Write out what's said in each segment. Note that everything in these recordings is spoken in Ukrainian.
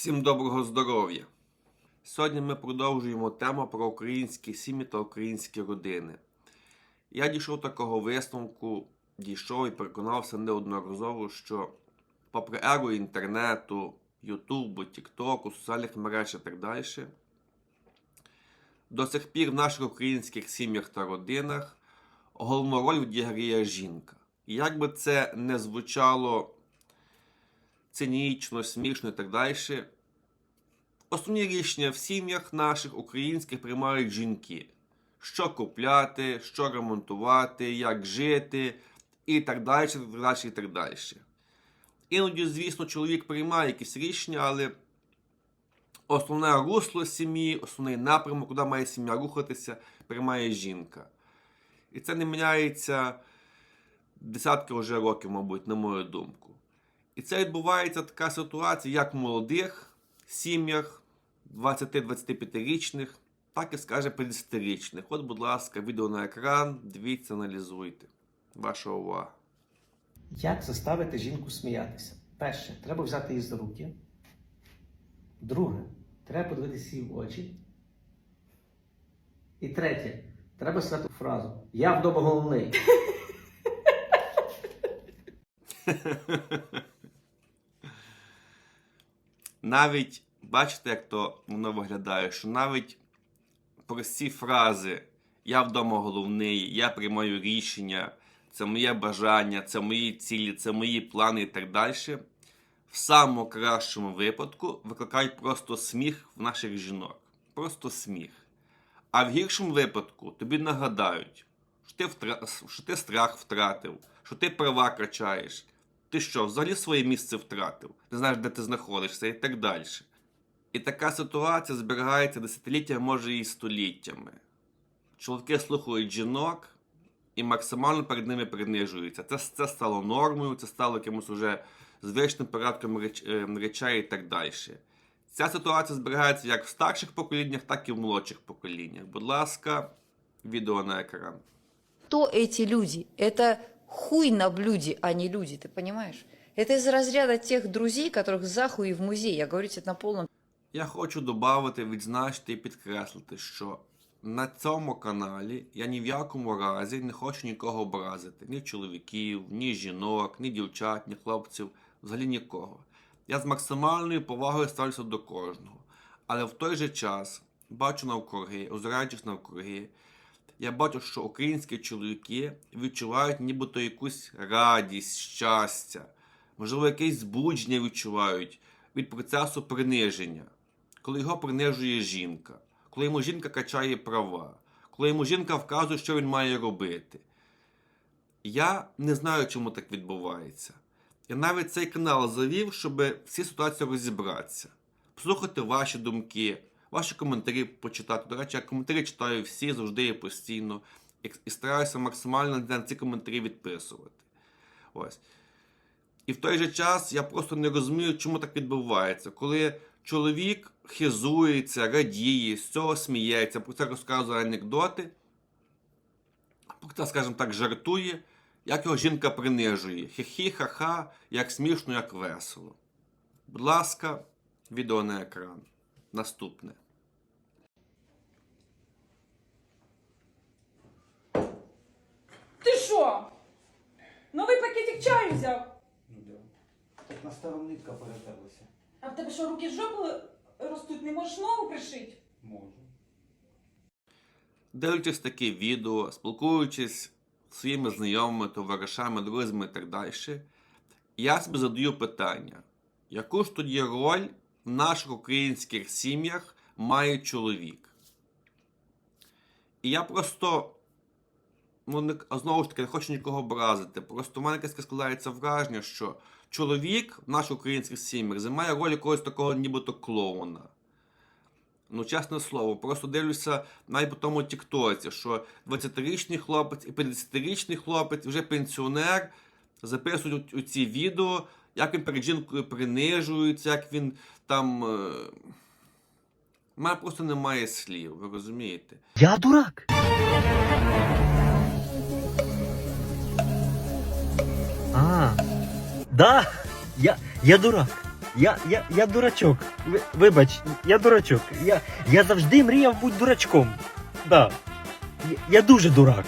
Всім доброго здоров'я! Сьогодні ми продовжуємо тему про українські сім'ї та українські родини. Я дійшов такого висновку, дійшов і переконався неодноразово, що попри еру інтернету, Ютубу, Тіктоку, соціальних мереж і так далі, до сих пір в наших українських сім'ях та родинах головну роль відіграє жінка. І як би це не звучало цинічно, смішно і так далі. Основні рішення в сім'ях наших українських приймають жінки. Що купляти, що ремонтувати, як жити, і так далі, і так далі, і так далі. Іноді, звісно, чоловік приймає якісь рішення, але основне русло сім'ї, основний напрямок, куди має сім'я рухатися, приймає жінка. І це не міняється десятки вже років, мабуть, на мою думку. І це відбувається така ситуація, як в молодих сім'ях 20-25-річних, так і, скаже, 50-річних. От, будь ласка, відео на екран, дивіться, аналізуйте. Ваша увага. Як заставити жінку сміятися? Перше, треба взяти її за руки. Друге, треба подивитися їй в очі. І третє, треба сказати фразу Я вдома головний. Навіть бачите, як то воно виглядає, що навіть прості фрази Я вдома головний, я приймаю рішення, це моє бажання, це мої цілі, це мої плани і так далі. В самому кращому випадку викликають просто сміх в наших жінок. Просто сміх. А в гіршому випадку тобі нагадають, що ти, втра... що ти страх втратив, що ти права качаєш. Ти що, взагалі своє місце втратив? Не знаєш, де ти знаходишся і так далі. І така ситуація зберігається десятиліттями, може і століттями. Чоловіки слухають жінок і максимально перед ними принижуються. Це, це стало нормою, це стало якимось уже звичним порядком реч, е, речей і так далі. Ця ситуація зберігається як в старших поколіннях, так і в молодших поколіннях. Будь ласка, відео на екран. Кто эти люди? Это хуй на блюде, а не люди, ты понимаешь? Это из разряда тех друзей, которых за хуй в музей. Я говорю тебе на полном Я хочу додати, відзначити і підкреслити, що на цьому каналі я ні в якому разі не хочу нікого образити. Ні чоловіків, ні жінок, ні дівчат, ні хлопців, взагалі нікого. Я з максимальною повагою ставлюся до кожного. Але в той же час бачу навкруги, озираючись навкруги, я бачу, що українські чоловіки відчувають нібито якусь радість, щастя, можливо, якесь збудження відчувають від процесу приниження, коли його принижує жінка, коли йому жінка качає права, коли йому жінка вказує, що він має робити. Я не знаю, чому так відбувається. Я навіть цей канал завів, щоб всі ситуації розібратися, послухати ваші думки, ваші коментарі почитати. До речі, я коментарі читаю всі завжди і постійно, і- стараюся максимально на ці коментарі відписувати. Ось. І в той же час я просто не розумію, чому так відбувається. Коли чоловік хизується, радіє, з цього сміється, про це розказує анекдоти, про це, скажімо так, жартує, як його жінка принижує. Хі-хі, ха-ха, як смішно, як весело. Будь ласка, відео на екран. Наступне. Ти що? Новий пакетик чаю взяв. Ну да. Так на стару нитка перетерлася. А в тебе що, руки з жопи ростуть? Не можеш нову пришити? Можу. Дивлячись такі відео, спілкуючись зі своїми знайомими, товаришами, друзями і так далі, я собі задаю питання, яку ж тоді роль в наших українських сім'ях має чоловік? І я просто, ну, не, знову ж таки, не хочу нікого образити. Просто в мене якесь складається враження, що чоловік в наших українських сім'ях займає роль якогось такого нібито клоуна. Ну, чесне слово, просто дивлюся навіть по тому тіктоці, що 20-річний хлопець і 50-річний хлопець, вже пенсіонер, записують у ці відео, як він перед жінкою принижується, як він там. е, У мене просто немає слів, ви розумієте? Я дурак. А, да, я, я дурак. Я, я, я дурачок. Вибач, я дурачок. Я, я завжди мріяв бути дурачком. Да. Я, я дуже дурак.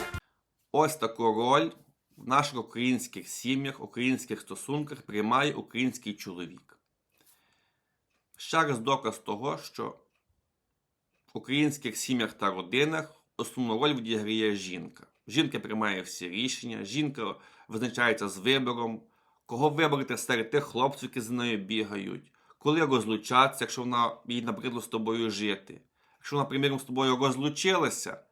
Ось таку роль в наших українських сім'ях, українських стосунках приймає український чоловік. Ще раз доказ того, що в українських сім'ях та родинах основну роль відіграє жінка. Жінка приймає всі рішення, жінка визначається з вибором, кого вибрати серед тих хлопців, які за нею бігають, коли розлучатися, якщо вона їй набридло з тобою жити. Якщо приміром, з тобою розлучилася,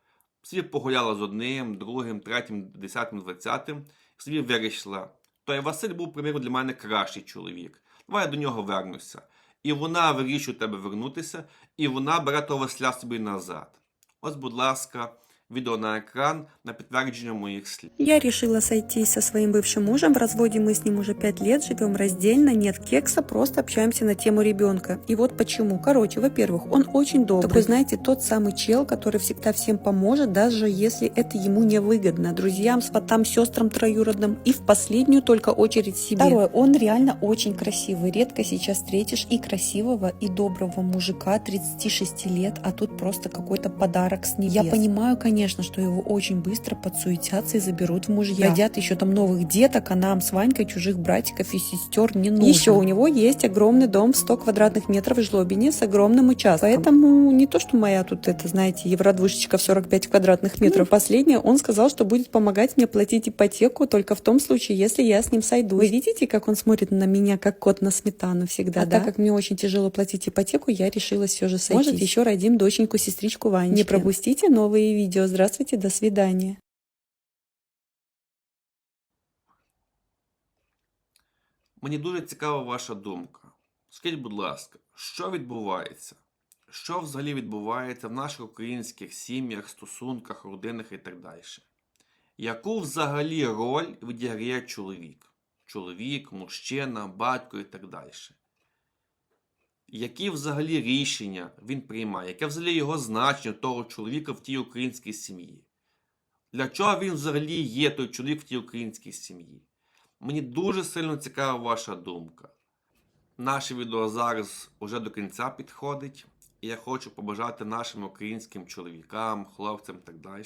собі погуляла з одним, другим, третім, десятим, двадцятим, і собі вирішила. Той Василь був, приміру, для мене кращий чоловік. Давай я до нього вернуся. І вона вирішує тебе вернутися, і вона бере того Василя собі назад. Ось, будь ласка, відео на екран на підтвердження моїх слів. Я решила сойтись со своим бывшим мужем. В разводе мы с ним уже пять лет, живем раздельно, нет кекса, просто общаемся на тему ребенка. И вот почему. Короче, во-первых, он очень добрый. Такой, знаете, тот самый чел, который всегда всем поможет, даже если это ему не выгодно. Друзьям, сватам, сестрам троюродным и в последнюю только очередь себе. Второе, он реально очень красивый. Редко сейчас встретишь и красивого, и доброго мужика 36 лет, а тут просто какой-то подарок с небес. Я понимаю, конечно, что его очень быстро подсуетятся и заберут в мужья. Родят еще там новых деток, а нам с Ванькой чужих братиков и сестер не нужно. Еще у него есть огромный дом в 100 квадратных метров в Жлобине с огромным участком. Поэтому не то, что моя тут это, знаете, евродвушечка в 45 квадратных метров. Последнее, он сказал, что будет помогать мне платить ипотеку только в том случае, если я с ним сойду. Вы видите, как он смотрит на меня, как кот на сметану всегда, а так как мне очень тяжело платить ипотеку, я решила все же сойтись. Может, еще родим доченьку-сестричку Ванечки. Не пропустите новые видео. Здравствуйте, до свидания. Мені дуже цікава ваша думка. Скажіть, будь ласка, що відбувається? Що взагалі відбувається в наших українських сім'ях, стосунках, родинах і так далі? Яку взагалі роль відіграє чоловік? Чоловік, мужчина, батько і так далі? Які взагалі рішення він приймає? Яке взагалі його значення того чоловіка в тій українській сім'ї? Для чого він взагалі є той чоловік в тій українській сім'ї? Мені дуже сильно цікава ваша думка. Наше відео зараз уже до кінця підходить, і я хочу побажати нашим українським чоловікам, хлопцям і так далі,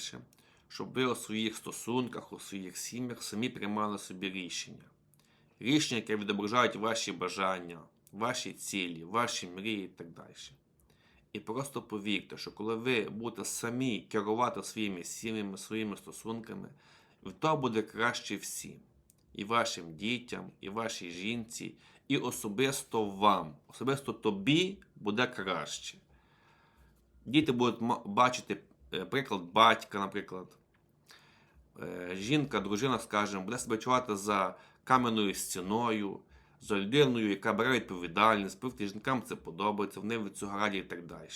щоб ви у своїх стосунках, у своїх сім'ях самі приймали собі рішення. Рішення, яке відображають ваші бажання, ваші цілі, ваші мрії і так далі. І просто повірте, що коли ви будете самі керувати своїми сім'ями, своїми стосунками, то буде краще всім і вашим дітям, і вашій жінці, і особисто вам. Особисто тобі буде краще. Діти будуть бачити е, приклад батька, наприклад. Е, Жінка, дружина, скажімо, буде себе чувати за кам'яною стіною, за людиною, яка бере відповідальність, жінкам це подобається, вони від цього раді і так далі.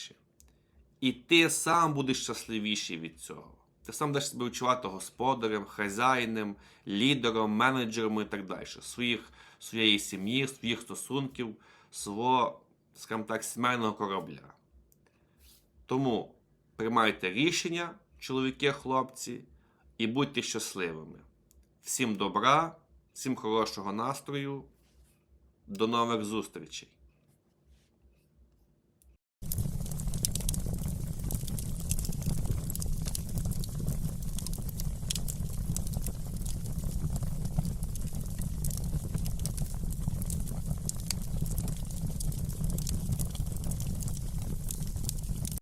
І ти сам будеш щасливіший від цього. Ти сам будеш себе відчувати господарем, хазяїном, лідером, менеджером і так далі. Своїх, своєї сім'ї, своїх стосунків, свого, скажімо так, сімейного корабля. Тому приймайте рішення, чоловіки, хлопці, і будьте щасливими. Всім добра, всім хорошого настрою. До нових зустрічей!